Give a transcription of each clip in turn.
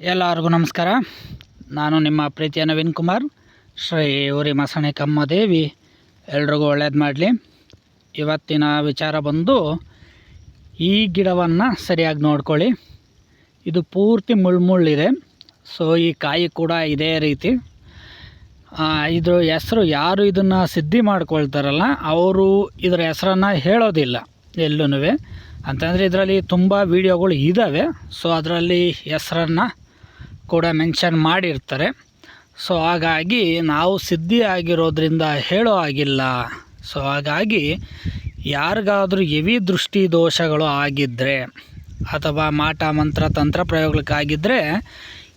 ಎಲ್ಲರಿಗೂ ನಮಸ್ಕಾರ. ನಾನು ನಿಮ್ಮ ಪ್ರೀತಿಯ ನವೀನ್ ಕುಮಾರ್. ಶ್ರೀ ಊರಿ ಮಸಣೆ ಕಮ್ಮದೇವಿ ಎಲ್ರಿಗೂ ಒಳ್ಳೇದು ಮಾಡಲಿ. ಇವತ್ತಿನ ವಿಚಾರ ಬಂದು ಈ ಗಿಡವನ್ನು ಸರಿಯಾಗಿ ನೋಡ್ಕೊಳ್ಳಿ. ಇದು ಪೂರ್ತಿ ಮುಳ್ಳುಮುಳ್ಳಿದೆ ಸೊ ಈ ಕಾಯಿ ಕೂಡ ಇದೇ ರೀತಿ. ಇದ್ರ ಹೆಸರು ಯಾರು ಇದನ್ನು ಸಿದ್ಧಿ ಮಾಡ್ಕೊಳ್ತಾರಲ್ಲ, ಅವರು ಇದರ ಹೆಸರನ್ನು ಹೇಳೋದಿಲ್ಲ ಎಲ್ಲೂ ಅಂತಂದರೆ ಇದರಲ್ಲಿ ತುಂಬ ವೀಡಿಯೋಗಳು ಇದ್ದಾವೆ ಸೊ ಅದರಲ್ಲಿ ಹೆಸರನ್ನು ಕೂಡ ಮೆನ್ಷನ್ ಮಾಡಿರ್ತಾರೆ. ಸೊ, ಹಾಗಾಗಿ ನಾವು ಸಿದ್ಧಿ ಆಗಿರೋದ್ರಿಂದ ಹೇಳೋ ಆಗಿಲ್ಲ ಸೊ, ಹಾಗಾಗಿ ಯಾರಿಗಾದರೂ ಎವಿ ದೃಷ್ಟಿ ದೋಷಗಳು ಆಗಿದ್ದರೆ ಅಥವಾ ಮಾಟ, ಮಂತ್ರ, ತಂತ್ರ ಪ್ರಯೋಗಕ್ಕಾಗಿದ್ದರೆ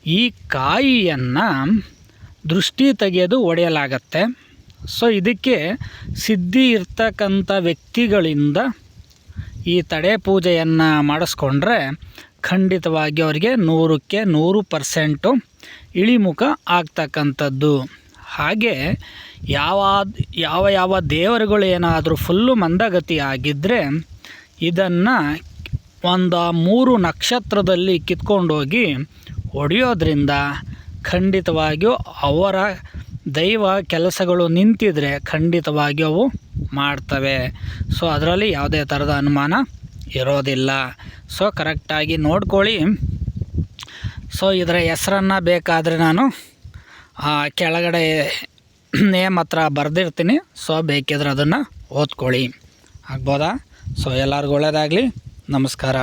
ಈ ಕಾಯಿಯನ್ನು ದೃಷ್ಟಿ ತೆಗೆಯೋದು ಒಡೆಯಲಾಗತ್ತೆ. ಸೊ, ಇದಕ್ಕೆ ಸಿದ್ಧಿ ಇರ್ತಕ್ಕಂಥ ವ್ಯಕ್ತಿಗಳಿಂದ ಈ ತಡೆ ಪೂಜೆಯನ್ನು ಮಾಡಿಸ್ಕೊಂಡ್ರೆ ಖಂಡಿತವಾಗಿ ಅವರಿಗೆ ನೂರಕ್ಕೆ ನೂರು ಪರ್ಸೆಂಟು ಇಳಿಮುಖ ಆಗ್ತಕ್ಕಂಥದ್ದು. ಹಾಗೆ ಯಾವ ಯಾವ ಯಾವ ದೇವರುಗಳು ಏನಾದರೂ ಫುಲ್ಲು ಮಂದಗತಿ ಆಗಿದ್ದರೆ ಇದನ್ನು ಒಂದು ಮೂರು ನಕ್ಷತ್ರದಲ್ಲಿ ಕಿತ್ಕೊಂಡೋಗಿ ಹೊಡೆಯೋದ್ರಿಂದ ಖಂಡಿತವಾಗಿಯೂ ಅವರ ದೈವ ಕೆಲಸಗಳು ನಿಂತಿದ್ರೆ ಖಂಡಿತವಾಗಿಯೂ ಅವು ಮಾಡ್ತವೆ. ಸೊ ಅದರಲ್ಲಿ ಯಾವುದೇ ಥರದ ಅನುಮಾನ ಇರೋದಿಲ್ಲ. ಸೊ ಕರೆಕ್ಟಾಗಿ ನೋಡ್ಕೊಳ್ಳಿ. ಸೊ ಇದರ ಹೆಸರನ್ನು ಬೇಕಾದರೆ ನಾನು ಕೆಳಗಡೆ ನೇಮ್ ಹತ್ರ ಬರೆದಿರ್ತೀನಿ. ಸೊ ಬೇಕಿದ್ರೆ ಅದನ್ನು ಓದ್ಕೊಳ್ಳಿ. ಆಗ್ಬೋದಾ? ಸೊ ಎಲ್ಲರಿಗೂ ಒಳ್ಳೆಯದಾಗಲಿ ನಮಸ್ಕಾರ.